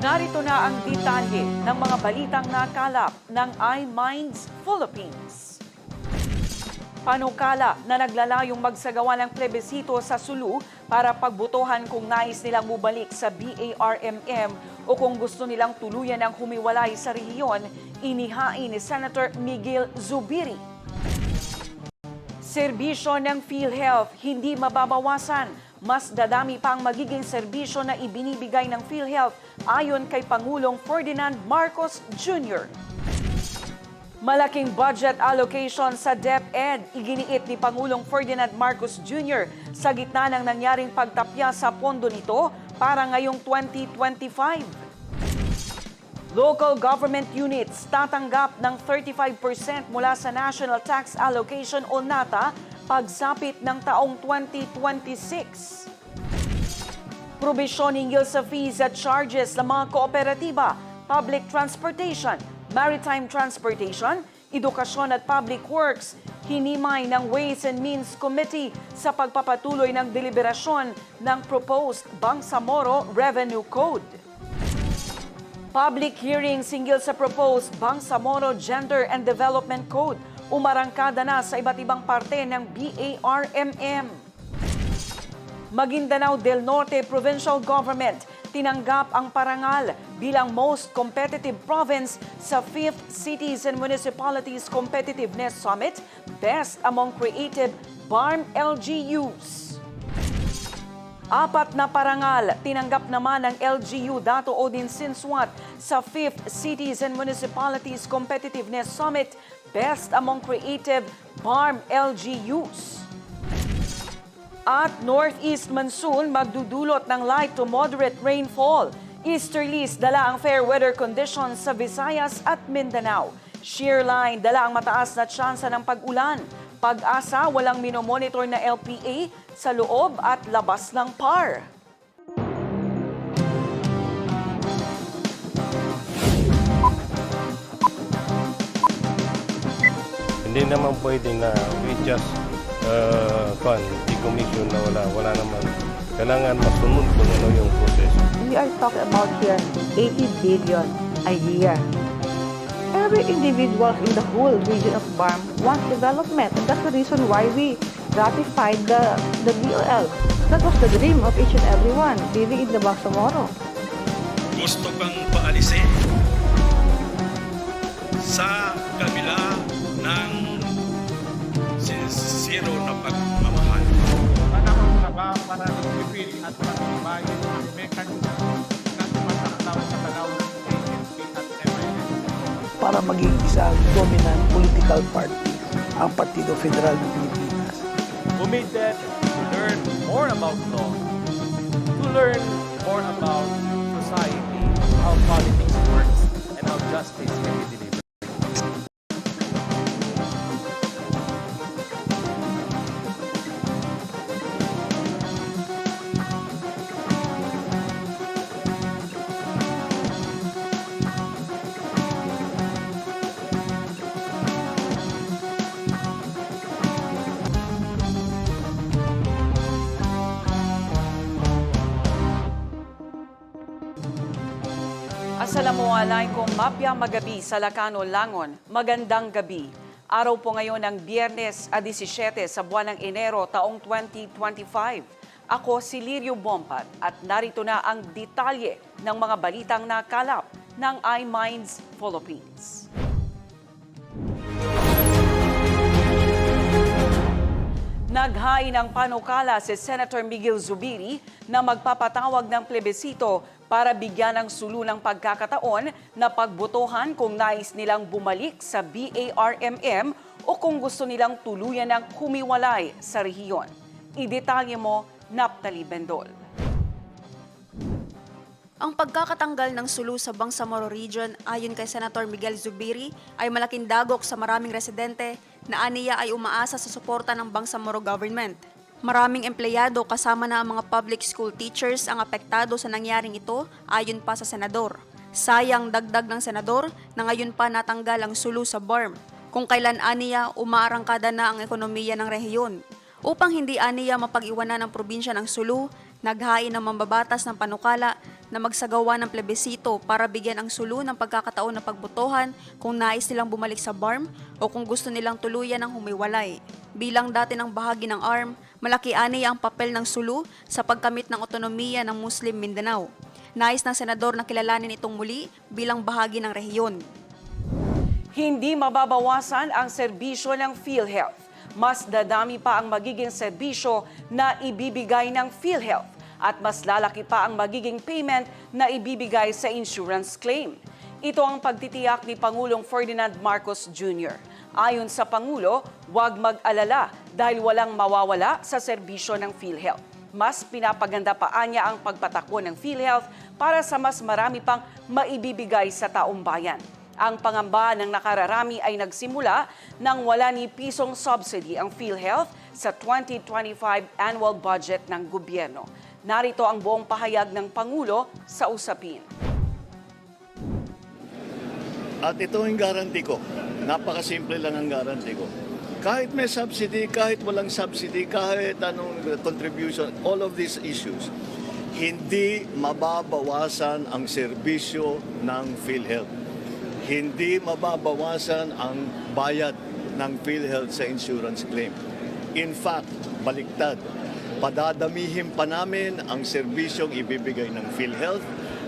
Narito na ang detalye ng mga balitang nakalap ng iMinds Philippines. Panukala na naglalayong magsagawa ng plebisito sa Sulu para pagbotohan kung nais nilang bumalik sa BARMM o kung gusto nilang tuluyan ng humiwalay sa rehiyon, inihain ni Senator Miguel Zubiri. Serbisyo ng PhilHealth hindi mababawasan. Mas dadami pa ang magiging serbisyo na ibinibigay ng PhilHealth ayon kay Pangulong Ferdinand Marcos Jr. Malaking budget allocation sa DepEd, iginiit ni Pangulong Ferdinand Marcos Jr. sa gitna ng nangyaring pagtapya sa pondo nito para ngayong 2025. Local government units tatanggap ng 35% mula sa National Tax Allocation o NATA pagsapit ng taong 2026. Probisyon hinggil sa fees at charges ng mga kooperatiba, public transportation, maritime transportation, edukasyon at public works, hinimay ng Ways and Means Committee sa pagpapatuloy ng deliberasyon ng proposed Bangsamoro Revenue Code. Public hearings hinggil sa proposed Bangsamoro Gender and Development Code umarangkada na sa iba't ibang parte ng BARMM. Maguindanao del Norte Provincial Government tinanggap ang parangal bilang most competitive province sa 5th Cities and Municipalities Competitiveness Summit, Best Among Creative BARM LGUs. Apat na parangal tinanggap naman ng LGU Dato Odin Sinswat sa 5th Cities and Municipalities Competitiveness Summit Best Among Creative BARM LGUs. At Northeast Monsoon magdudulot ng light to moderate rainfall. Easterlies dala ang fair weather conditions sa Visayas at Mindanao. Shear line dala ang mataas na tsansa ng pag-ulan. Pag-asa walang minomonitor na LPA sa loob at labas ng PAR. Hindi naman pwede na we just uh, fund, decommission na wala. Wala naman. Kailangan masunod kung ano yung proseso. We are talking about here 80 billion a year. Every individual in the whole region of BARM wants development. And that's the reason why we ratified the, the DOL. That was the dream of each and everyone living in the Bangsamoro. gusto kang paalisin sa kabila zero na pagmamahal. panahon na ba para i-build at pag-ibayin ang mechanism na sumasaktaw sa galaw ng ANC at MIS? para maging isang dominant political party ang Partido Federal ng Pilipinas. committed to learn more about law, to learn more about society, how politics works, and how justice can be delivered. Mapya magabi sa Lacano, Langon. Magandang gabi. Araw po ngayon ng Biyernes a 17 sa buwan ng Enero taong 2025. Ako si Lirio Bompat at narito na ang detalye ng mga balitang nakalap ng iMinds Philippines. Naghain ng panukala si Senator Miguel Zubiri na magpapatawag ng plebisito para bigyan ng sulu ng pagkakataon na pagbotohan kung nais nilang bumalik sa BARMM o kung gusto nilang tuluyan ng humiwalay sa rehiyon. Idetalye mo, Naptali Bendol. Ang pagkakatanggal ng sulu sa Bangsamoro Region ayon kay Senator Miguel Zubiri ay malaking dagok sa maraming residente na aniya ay umaasa sa suporta ng Bangsamoro government. Maraming empleyado kasama na ang mga public school teachers ang apektado sa nangyaring ito ayon pa sa senador. Sayang dagdag ng senador na ngayon pa natanggal ang sulu sa BARM kung kailan aniya umaarangkada na ang ekonomiya ng rehiyon. Upang hindi aniya mapag-iwanan ng probinsya ng Sulu, naghain ng mambabatas ng panukala na magsagawa ng plebisito para bigyan ang sulu ng pagkakataon na pagbotohan kung nais nilang bumalik sa BARM o kung gusto nilang tuluyan ng humiwalay. Bilang dati ng bahagi ng ARM, malaki ani ang papel ng sulu sa pagkamit ng otonomiya ng Muslim Mindanao. Nais ng senador na kilalanin itong muli bilang bahagi ng rehiyon. Hindi mababawasan ang serbisyo ng PhilHealth. Mas dadami pa ang magiging serbisyo na ibibigay ng PhilHealth at mas lalaki pa ang magiging payment na ibibigay sa insurance claim. Ito ang pagtitiyak ni Pangulong Ferdinand Marcos Jr. Ayon sa Pangulo, huwag mag-alala dahil walang mawawala sa serbisyo ng PhilHealth. Mas pinapaganda pa niya ang pagpatakbo ng PhilHealth para sa mas marami pang maibibigay sa taong bayan. Ang pangamba ng nakararami ay nagsimula nang wala ni pisong subsidy ang PhilHealth sa 2025 annual budget ng gobyerno. Narito ang buong pahayag ng Pangulo sa usapin. At ito ang garanti ko. Napakasimple lang ang garanti ko. Kahit may subsidy, kahit walang subsidy, kahit anong contribution, all of these issues, hindi mababawasan ang serbisyo ng PhilHealth. Hindi mababawasan ang bayad ng PhilHealth sa insurance claim. In fact, baliktad, padadamihin pa namin ang serbisyong ibibigay ng PhilHealth,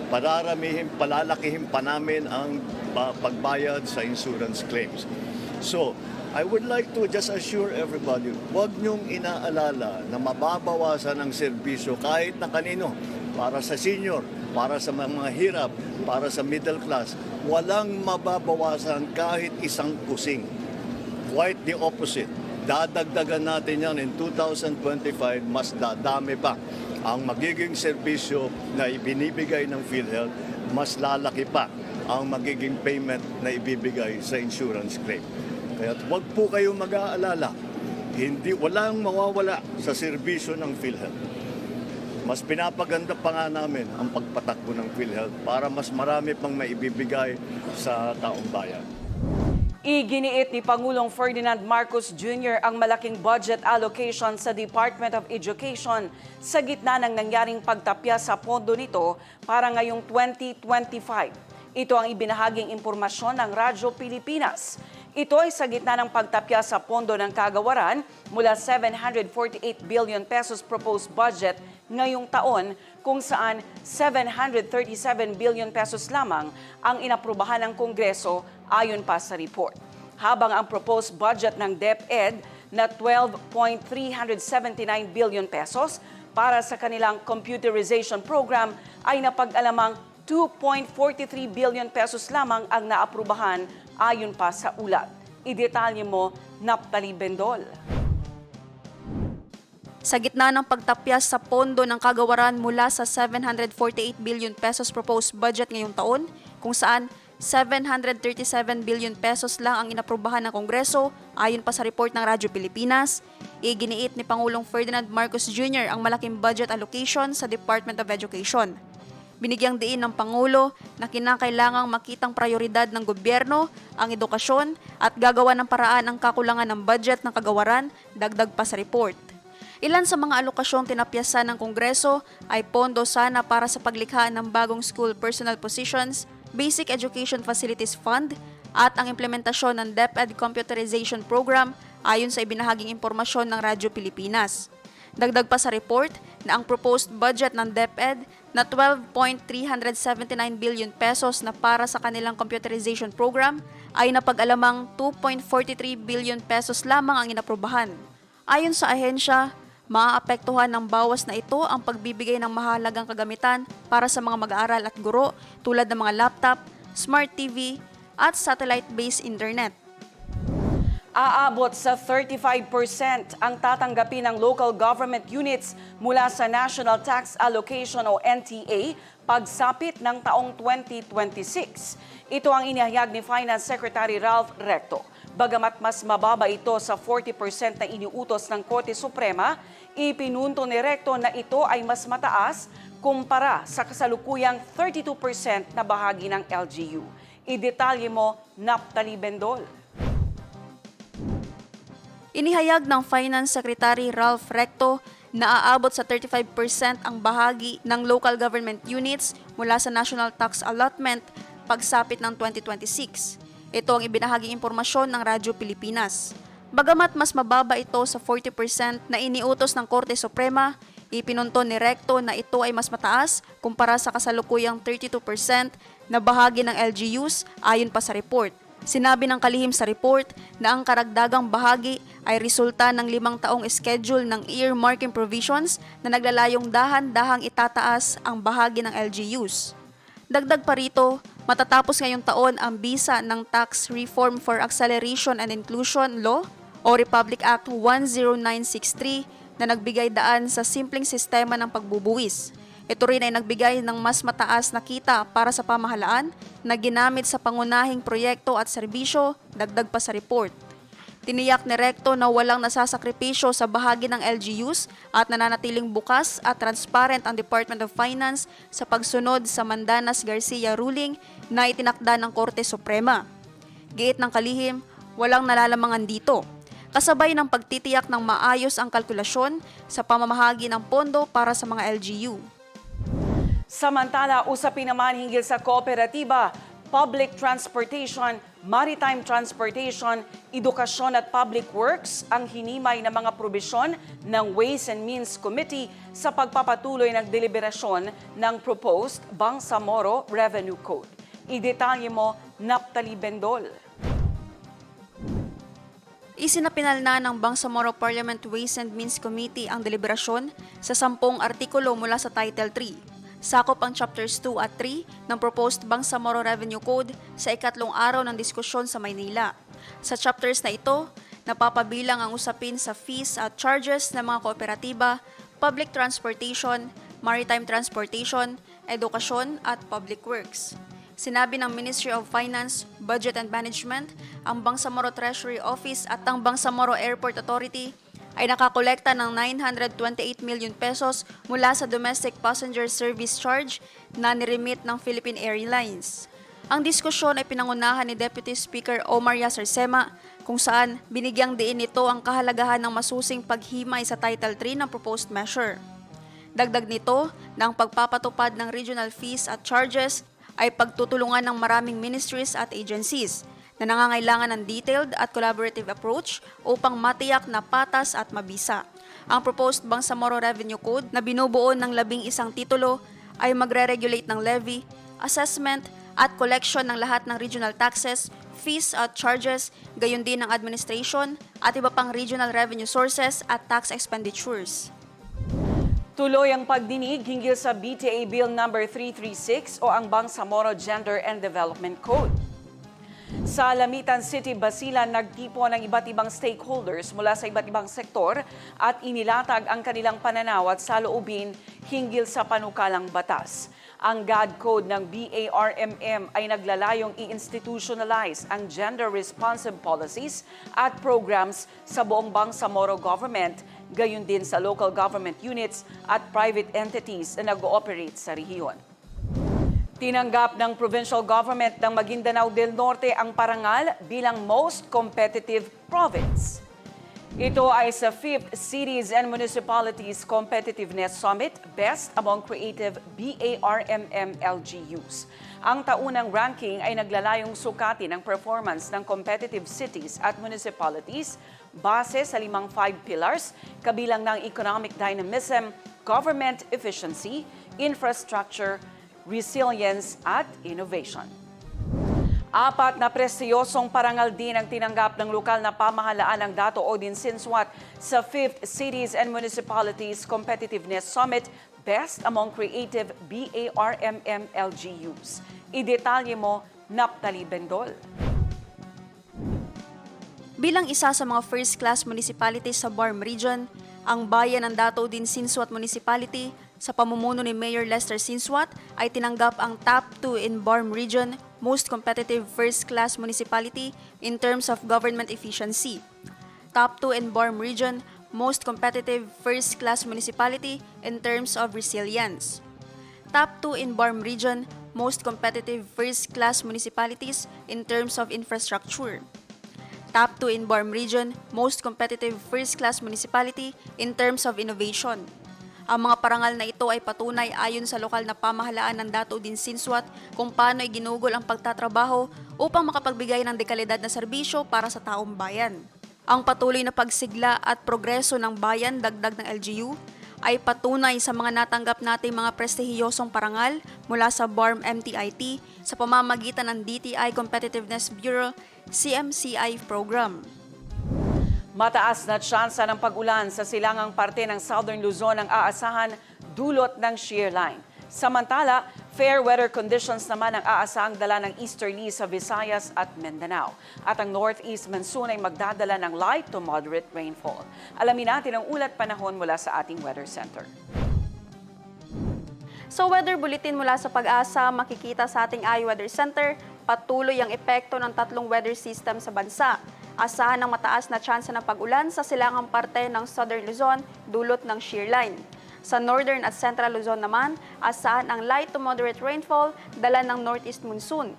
pararamihin, palalakihin pa namin ang pa- pagbayad sa insurance claims. So, I would like to just assure everybody, huwag niyong inaalala na mababawasan ang serbisyo kahit na kanino, para sa senior, para sa mga hirap, para sa middle class. Walang mababawasan kahit isang kusing. Quite the opposite. Dadagdagan natin yan in 2025, mas dadami pa ang magiging serbisyo na ibinibigay ng PhilHealth, mas lalaki pa ang magiging payment na ibibigay sa insurance claim. Kaya huwag po kayong mag-aalala, hindi, walang mawawala sa serbisyo ng PhilHealth. Mas pinapaganda pa nga namin ang pagpatakbo ng PhilHealth para mas marami pang maibibigay sa taong bayan. Iginiit ni Pangulong Ferdinand Marcos Jr. ang malaking budget allocation sa Department of Education sa gitna ng nangyaring pagtapya sa pondo nito para ngayong 2025. Ito ang ibinahaging impormasyon ng Radyo Pilipinas. Ito ay sa gitna ng pagtapya sa pondo ng kagawaran mula 748 billion pesos proposed budget ngayong taon kung saan 737 billion pesos lamang ang inaprubahan ng Kongreso ayon pa sa report. Habang ang proposed budget ng DepEd na 12.379 billion pesos para sa kanilang computerization program ay napag-alamang 2.43 billion pesos lamang ang naaprubahan ayon pa sa ulat. Idetalye mo, Naptali Bendol. Sa gitna ng pagtapyas sa pondo ng kagawaran mula sa 748 billion pesos proposed budget ngayong taon, kung saan 737 billion pesos lang ang inaprubahan ng Kongreso ayon pa sa report ng Radyo Pilipinas, iginiit ni Pangulong Ferdinand Marcos Jr. ang malaking budget allocation sa Department of Education. Binigyang diin ng Pangulo na kinakailangang makitang prioridad ng gobyerno ang edukasyon at gagawa ng paraan ang kakulangan ng budget ng kagawaran, dagdag pa sa report. Ilan sa mga alokasyong tinapyasan ng Kongreso ay pondo sana para sa paglikha ng bagong school personal positions, Basic Education Facilities Fund, at ang implementasyon ng DepEd Computerization Program ayon sa ibinahaging impormasyon ng Radyo Pilipinas. Dagdag pa sa report na ang proposed budget ng DepEd na 12.379 billion pesos na para sa kanilang computerization program ay napag-alamang 2.43 billion pesos lamang ang inaprubahan. Ayon sa ahensya, maaapektuhan ng bawas na ito ang pagbibigay ng mahalagang kagamitan para sa mga mag-aaral at guro tulad ng mga laptop, smart TV, at satellite-based internet. Aabot sa 35% ang tatanggapin ng local government units mula sa National Tax Allocation o NTA pagsapit ng taong 2026. Ito ang inihayag ni Finance Secretary Ralph Recto. Bagamat mas mababa ito sa 40% na iniutos ng Korte Suprema, ipinunto ni Recto na ito ay mas mataas kumpara sa kasalukuyang 32% na bahagi ng LGU. Idetalye mo, Naptali Bendol. Inihayag ng Finance Secretary Ralph Recto na aabot sa 35% ang bahagi ng local government units mula sa National Tax Allotment pagsapit ng 2026. Ito ang ibinahaging impormasyon ng Radyo Pilipinas. Bagamat mas mababa ito sa 40% na iniutos ng Korte Suprema, ipinunto ni Recto na ito ay mas mataas kumpara sa kasalukuyang 32% na bahagi ng LGUs ayon pa sa report. Sinabi ng kalihim sa report na ang karagdagang bahagi ay resulta ng limang taong schedule ng earmarking provisions na naglalayong dahan-dahang itataas ang bahagi ng LGUs. Dagdag pa rito, matatapos ngayong taon ang bisa ng Tax Reform for Acceleration and Inclusion Law o Republic Act 10963 na nagbigay daan sa simpleng sistema ng pagbubuwis. Ito rin ay nagbigay ng mas mataas na kita para sa pamahalaan na ginamit sa pangunahing proyekto at serbisyo, dagdag pa sa report. Tiniyak ni Recto na walang nasasakripisyo sa bahagi ng LGUs at nananatiling bukas at transparent ang Department of Finance sa pagsunod sa Mandanas Garcia ruling na itinakda ng Korte Suprema. Giit ng kalihim, walang nalalamangan dito. Kasabay ng pagtitiyak ng maayos ang kalkulasyon sa pamamahagi ng pondo para sa mga LGU. Samantala, usapin naman hinggil sa kooperatiba, public transportation, maritime transportation, edukasyon at public works ang hinimay ng mga probisyon ng Ways and Means Committee sa pagpapatuloy ng deliberasyon ng proposed Bangsamoro Revenue Code. Idetalye mo, Naptali Bendol. Isinapinal na ng Bangsamoro Parliament Ways and Means Committee ang deliberasyon sa sampung artikulo mula sa Title 3. Sakop ang Chapters 2 at 3 ng proposed Bangsamoro Revenue Code sa ikatlong araw ng diskusyon sa Maynila. Sa chapters na ito, napapabilang ang usapin sa fees at charges ng mga kooperatiba, public transportation, maritime transportation, edukasyon at public works. Sinabi ng Ministry of Finance, Budget and Management, ang Bangsamoro Treasury Office at ang Bangsamoro Airport Authority ay nakakolekta ng 928 million pesos mula sa domestic passenger service charge na niremit ng Philippine Airlines. Ang diskusyon ay pinangunahan ni Deputy Speaker Omar Yasser Sema kung saan binigyang diin nito ang kahalagahan ng masusing paghimay sa Title 3 ng proposed measure. Dagdag nito na ang pagpapatupad ng regional fees at charges ay pagtutulungan ng maraming ministries at agencies na nangangailangan ng detailed at collaborative approach upang matiyak na patas at mabisa. Ang proposed Bangsamoro Revenue Code na binubuo ng labing isang titulo ay magre-regulate ng levy, assessment, at collection ng lahat ng regional taxes, fees at charges, gayon din ng administration at iba pang regional revenue sources at tax expenditures. Tuloy ang pagdinig hinggil sa BTA Bill No. 336 o ang Bangsamoro Gender and Development Code. Sa Lamitan City, Basilan, nagtipo ng iba't ibang stakeholders mula sa iba't ibang sektor at inilatag ang kanilang pananaw at saloobin hinggil sa panukalang batas. Ang GAD code ng BARMM ay naglalayong i-institutionalize ang gender-responsive policies at programs sa buong Bangsamoro government, gayon din sa local government units at private entities na nag-ooperate sa rehiyon. Tinanggap ng provincial government ng Maguindanao del Norte ang parangal bilang most competitive province. Ito ay sa 5th Cities and Municipalities Competitiveness Summit, Best Among Creative BARMM LGUs. Ang taunang ranking ay naglalayong sukatin ang performance ng competitive cities at municipalities base sa limang five pillars, kabilang ng economic dynamism, government efficiency, infrastructure, resilience at innovation. Apat na prestiyosong parangal din ang tinanggap ng lokal na pamahalaan ng Dato Odin Sinswat sa 5th Cities and Municipalities Competitiveness Summit Best Among Creative BARMM LGUs. Idetalye mo, Naptali Bendol. Bilang isa sa mga first-class municipalities sa Barm Region, ang bayan ng Dato din Sinswat Municipality sa pamumuno ni Mayor Lester Sinswat ay tinanggap ang top 2 in Barm Region most competitive first-class municipality in terms of government efficiency. Top 2 in Barm Region most competitive first-class municipality in terms of resilience. Top 2 in Barm Region most competitive first-class municipalities in terms of infrastructure. Top 2 in Borm Region, most competitive first-class municipality in terms of innovation. Ang mga parangal na ito ay patunay ayon sa lokal na pamahalaan ng Dato Din Sinswat kung paano ay ginugol ang pagtatrabaho upang makapagbigay ng dekalidad na serbisyo para sa taong bayan. Ang patuloy na pagsigla at progreso ng bayan dagdag ng LGU ay patunay sa mga natanggap nating mga prestihiyosong parangal mula sa BARM MTIT sa pamamagitan ng DTI Competitiveness Bureau CMCI program. Mataas na tsansa ng pag-ulan sa silangang parte ng Southern Luzon ang aasahan dulot ng shear line. Samantala, fair weather conditions naman ang aasahang dala ng easterly sa Visayas at Mindanao. At ang northeast monsoon ay magdadala ng light to moderate rainfall. Alamin natin ang ulat panahon mula sa ating weather center. Sa weather bulletin mula sa pag-asa, makikita sa ating iWeather Center, patuloy ang epekto ng tatlong weather system sa bansa. Asahan ng mataas na tsansa ng pag-ulan sa silangang parte ng Southern Luzon dulot ng shear line. Sa Northern at Central Luzon naman, asahan ang light to moderate rainfall dala ng northeast monsoon.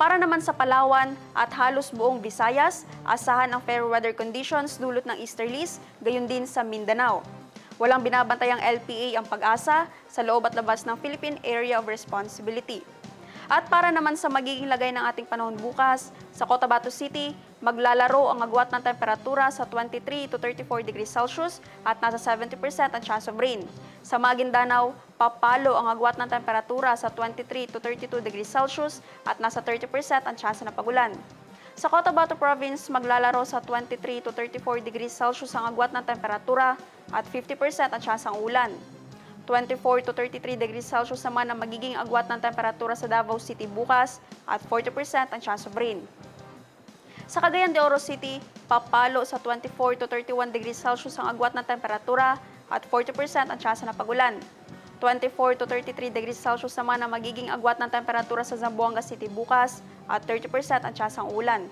Para naman sa Palawan at halos buong Visayas, asahan ang fair weather conditions dulot ng easterlies, gayon din sa Mindanao. Walang binabantayang LPA ang pag-asa sa loob at labas ng Philippine Area of Responsibility. At para naman sa magiging lagay ng ating panahon bukas, sa Cotabato City, maglalaro ang agwat ng temperatura sa 23 to 34 degrees Celsius at nasa 70% ang chance of rain. Sa Maguindanao, papalo ang agwat ng temperatura sa 23 to 32 degrees Celsius at nasa 30% ang chance ng pagulan. Sa Cotabato Province, maglalaro sa 23 to 34 degrees Celsius ang agwat ng temperatura at 50% ang chance ng ulan. 24 to 33 degrees Celsius naman ang magiging agwat ng temperatura sa Davao City bukas at 40% ang chance of rain. Sa Cagayan de Oro City, papalo sa 24 to 31 degrees Celsius ang agwat ng temperatura at 40% ang chance ng pagulan. 24 to 33 degrees Celsius naman ang magiging agwat ng temperatura sa Zamboanga City bukas at 30% ang chance ng ulan.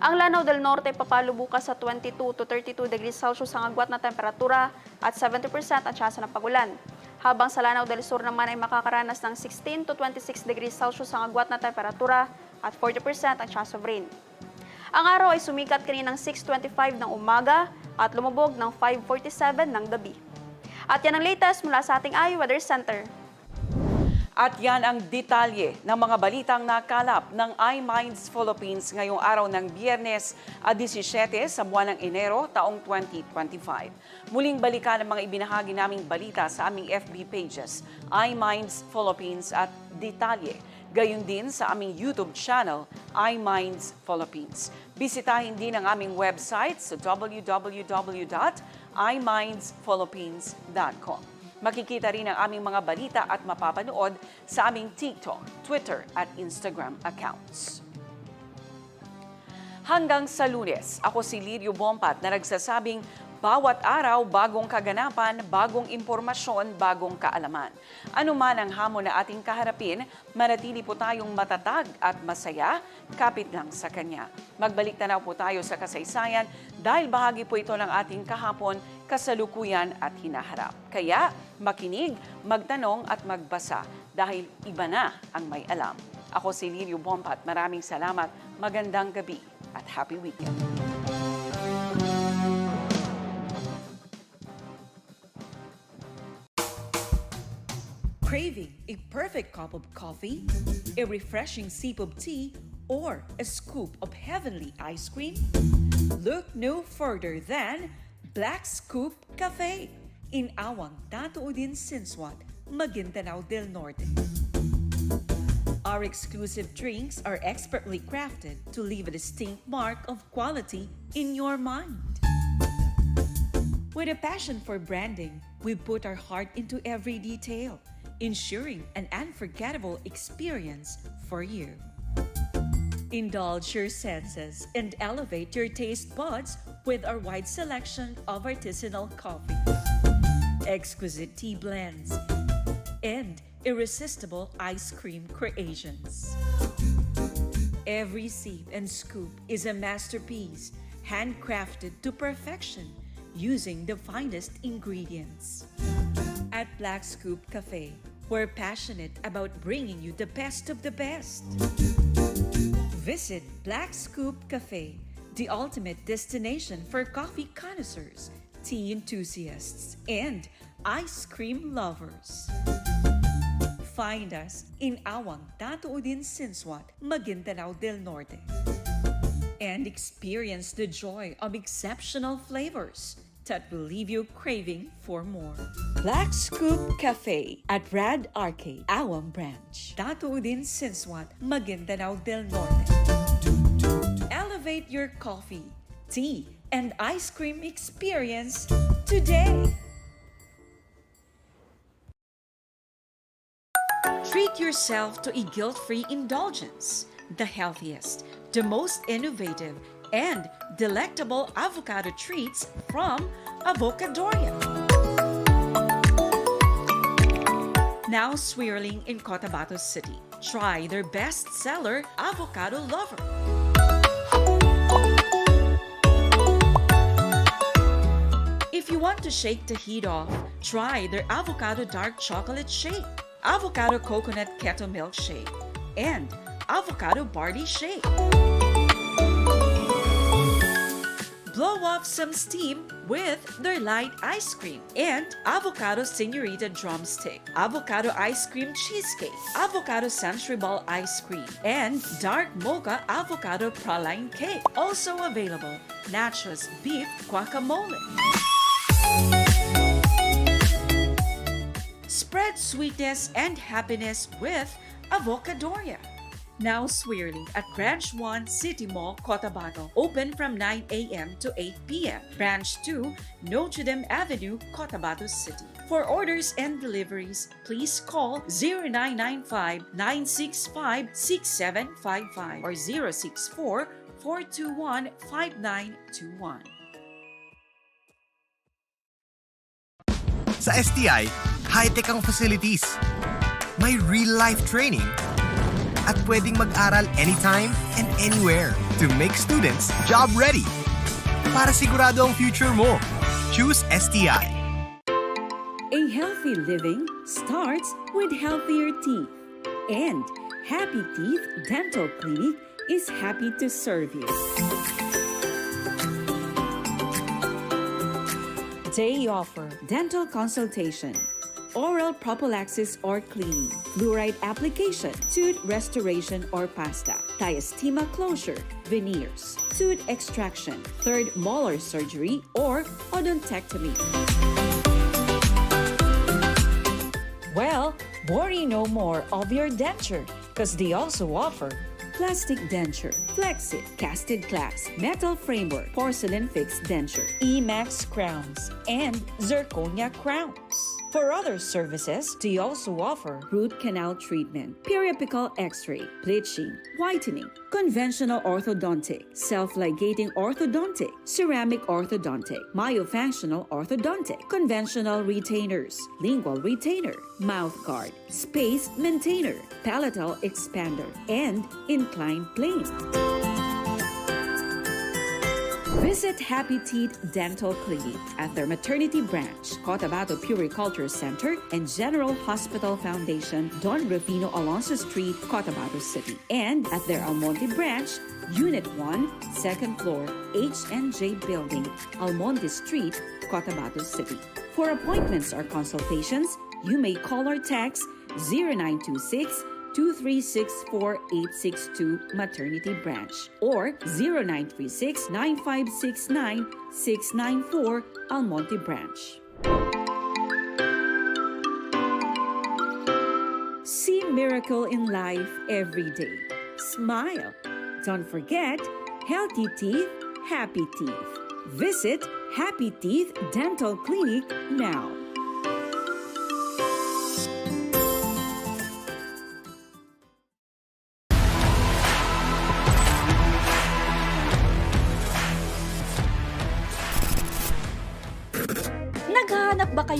Ang Lanao del Norte papalo bukas sa 22 to 32 degrees Celsius ang agwat na temperatura at 70% ang tsansa ng pagulan. Habang sa Lanao del Sur naman ay makakaranas ng 16 to 26 degrees Celsius ang agwat na temperatura at 40% ang chance of rain. Ang araw ay sumikat kaninang 6.25 ng umaga at lumubog ng 5.47 ng gabi. At yan ang latest mula sa ating iWeather Center. At yan ang detalye ng mga balitang nakalap ng iMinds Philippines ngayong araw ng Biyernes at 17 sa buwan ng Enero taong 2025. Muling balikan ang mga ibinahagi naming balita sa aming FB pages, iMinds Philippines at Detalye. Gayon din sa aming YouTube channel, iMinds Philippines. Bisitahin din ang aming website sa www.imindsphilippines.com. Makikita rin ang aming mga balita at mapapanood sa aming TikTok, Twitter at Instagram accounts. Hanggang sa lunes, ako si Lirio Bompat na nagsasabing bawat araw, bagong kaganapan, bagong impormasyon, bagong kaalaman. Ano man ang hamon na ating kaharapin, manatili po tayong matatag at masaya, kapit lang sa Kanya. Magbalik tanaw po tayo sa kasaysayan dahil bahagi po ito ng ating kahapon, kasalukuyan at hinaharap. Kaya makinig, magtanong at magbasa dahil iba na ang may alam. Ako si Lirio Bompat. Maraming salamat, magandang gabi at happy weekend. Craving a perfect cup of coffee, a refreshing sip of tea, or a scoop of heavenly ice cream? Look no further than Black Scoop Cafe in Awang Tatuodin Sinswat, Maguindanao del Norte. Our exclusive drinks are expertly crafted to leave a distinct mark of quality in your mind. With a passion for branding, we put our heart into every detail, ensuring an unforgettable experience for you. Indulge your senses and elevate your taste buds with our wide selection of artisanal coffee, exquisite tea blends, and irresistible ice cream creations. Every sip and scoop is a masterpiece, handcrafted to perfection using the finest ingredients. At Black Scoop Cafe, we're passionate about bringing you the best of the best. Visit Black Scoop Cafe, the ultimate destination for coffee connoisseurs, tea enthusiasts, and ice cream lovers. Find us in Awang Tatuodin Sinswat, Maguindanao del Norte. And experience the joy of exceptional flavors that will leave you craving for more. Black Scoop Cafe at Rad Arcade, Awang Branch. Tatuodin Sinswat, Maguindanao del Norte. Elevate your coffee, tea, and ice cream experience today. Treat yourself to a guilt free indulgence, the healthiest, the most innovative, and delectable avocado treats from Avocadoria. Now swirling in Cotabato City. Try their best seller, Avocado Lover. If you want to shake the heat off, try their avocado dark chocolate shake, avocado coconut keto milkshake, and avocado barley shake. Blow off some steam with their light ice cream and avocado senorita drumstick, avocado ice cream cheesecake, avocado century ball ice cream, and dark mocha avocado praline cake. Also available, nachos beef guacamole. Spread sweetness and happiness with Avocadoria. Now swirling at Branch 1 City Mall, Cotabato. Open from 9 a.m. to 8 p.m. Branch 2 Notre Dame Avenue, Cotabato City. For orders and deliveries, please call 0995-965-6755 or 064-421-5921. Sa STI, high-tech ang facilities. May real-life training at pwedeng mag-aral anytime and anywhere to make students job-ready. Para sigurado ang future mo, choose STI. A healthy living starts with healthier teeth. And Happy Teeth Dental Clinic is happy to serve you. They offer dental consultation, oral prophylaxis or cleaning, fluoride application, tooth restoration or pasta, diastema closure, veneers, tooth extraction, third molar surgery, or odontectomy. Well, worry no more of your denture because they also offer plastic denture, Flexit, casted glass, metal framework, porcelain fixed denture, Emax crowns, and zirconia crowns. For other services, they also offer root canal treatment, periapical x-ray, bleaching, whitening, conventional orthodontic, self-ligating orthodontic, ceramic orthodontic, myofunctional orthodontic, conventional retainers, lingual retainer, mouth guard, space maintainer, palatal expander, and inclined plane. Visit Happy Teeth Dental Clinic at their maternity branch, Cotabato Puriculture Center, and General Hospital Foundation, Don Rufino Alonso Street, Cotabato City, and at their Almonte branch, Unit 1, second floor, H&J Building, Almonte Street, Cotabato City. For appointments or consultations, you may call or text 0926 2364862 Maternity Branch or 0936-9569-694 Almonte Branch. See miracle in life every day. Smile. Don't forget, healthy teeth, happy teeth. Visit Happy Teeth Dental Clinic now.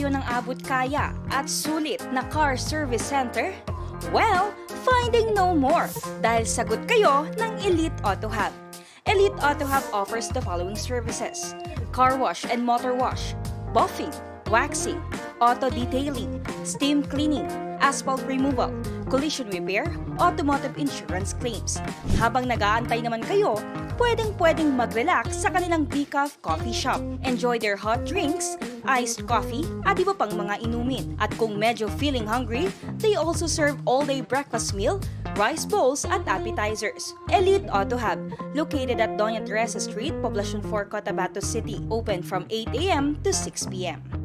Kayo ng abot kaya at sulit na car service center? Well, finding no more dahil sagot kayo ng Elite Auto Hub. Elite Auto Hub offers the following services. Car wash and motor wash, buffing, waxing, auto detailing, steam cleaning, asphalt removal, collision repair, automotive insurance claims. Habang nag-aantay naman kayo, pwedeng-pwedeng mag-relax sa kanilang decaf coffee shop. Enjoy their hot drinks, iced coffee, at iba pang mga inumin. At kung medyo feeling hungry, they also serve all-day breakfast meal, rice bowls, at appetizers. Elite Auto Hub, located at Doña Teresa Street, Poblacion 4, Cotabato City. Open from 8 a.m. to 6 p.m.